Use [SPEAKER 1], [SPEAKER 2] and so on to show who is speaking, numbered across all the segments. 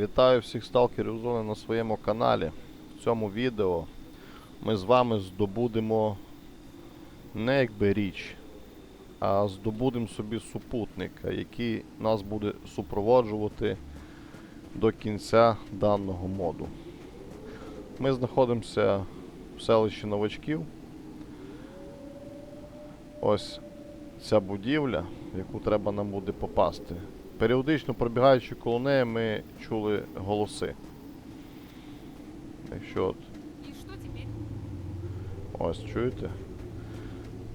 [SPEAKER 1] Вітаю всіх сталкерів зони на своєму каналі. В цьому відео ми з вами здобудемо не якби річ, а здобудемо собі супутника, який нас буде супроводжувати до кінця даного моду. Ми знаходимося в селищі новачків. Ось ця будівля, в яку треба нам буде попасти. Періодично пробігаючи коло неї, ми чули голоси. Якщо от ось чуєте,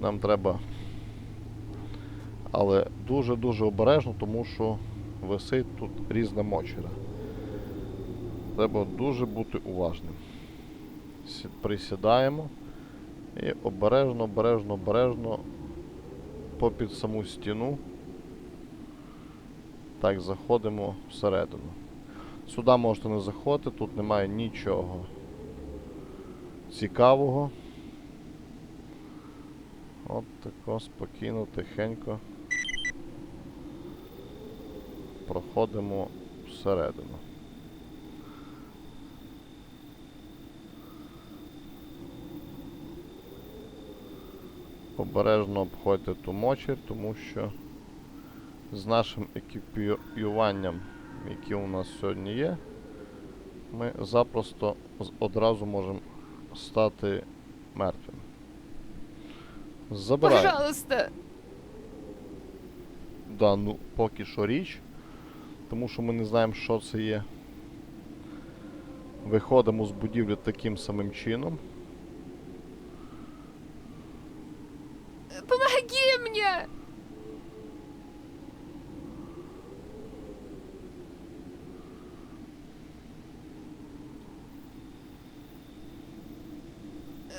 [SPEAKER 1] нам треба. Але дуже-дуже обережно, тому що висить тут різна мочера. Треба дуже бути уважним. Присідаємо і обережно, обережно, обережно попід саму стіну. Так, заходимо всередину. Сюди можете не заходити, тут немає нічого цікавого. От тако спокійно, тихенько. Проходимо всередину. Обережно обходьте ту мочір, тому що з нашим екіпіюванням, яке у нас сьогодні є, ми запросто одразу можемо стати мертвим. Забираємо
[SPEAKER 2] Пожалуйста.
[SPEAKER 1] дану поки що річ, тому що ми не знаємо, що це є. Виходимо з будівлі таким самим чином.
[SPEAKER 2] Помоги мне!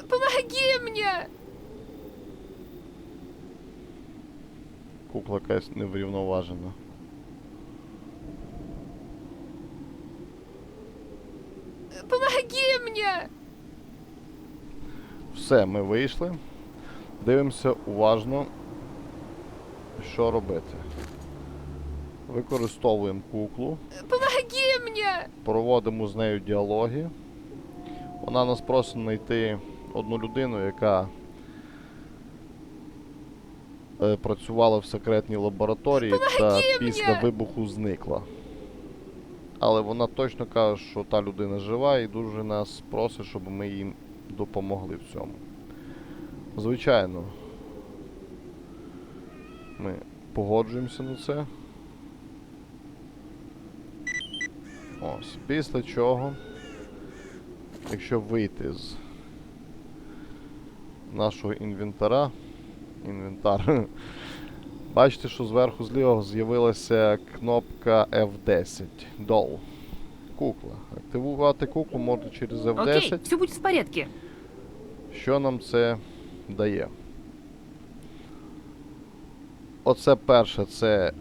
[SPEAKER 2] Помоги мне!
[SPEAKER 1] Кукла якась неврівноважена.
[SPEAKER 2] Помоги мне!
[SPEAKER 1] Все, ми вийшли. Дивимося уважно, що робити. Використовуємо куклу,
[SPEAKER 2] Помоги мне!
[SPEAKER 1] проводимо з нею діалоги. Вона нас просить знайти одну людину, яка е, працювала в секретній лабораторії та після вибуху зникла. Але вона точно каже, що та людина жива і дуже нас просить, щоб ми їм допомогли в цьому. Звичайно, ми погоджуємося на це. Ось, після чого, якщо вийти з нашого інвентара, інвентар, бачите, що зверху зліва з'явилася кнопка F10. Doll. Кукла. Активувати куклу можна через F10.
[SPEAKER 3] Окей, все будет в порядке.
[SPEAKER 1] Що нам це дає? Оце перше, це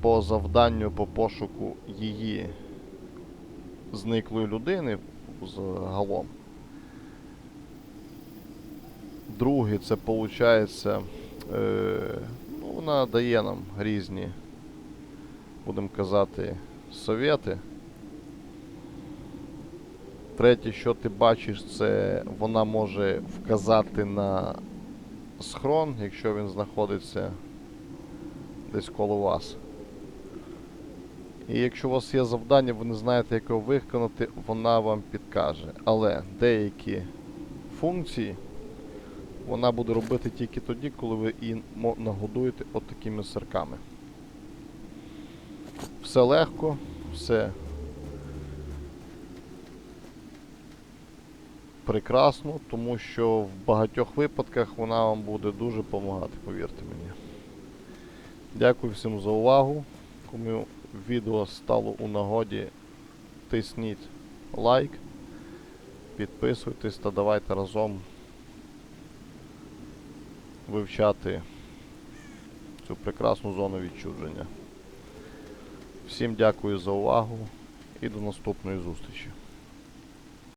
[SPEAKER 1] по завданню по пошуку її зниклої людини загалом. Друге, це виходить, е, ну, вона дає нам різні, будемо казати, совєти. Третє, що ти бачиш, це вона може вказати на схрон, якщо він знаходиться десь коло вас. І якщо у вас є завдання, ви не знаєте, як його виконати, вона вам підкаже. Але деякі функції вона буде робити тільки тоді, коли ви її нагодуєте от такими сирками. Все легко, все прекрасно, тому що в багатьох випадках вона вам буде дуже допомагати, повірте мені. Дякую всім за увагу. Кому відео стало у нагоді, тисніть лайк, підписуйтесь та давайте разом вивчати цю прекрасну зону відчудження. Всім дякую за увагу і до наступної зустрічі.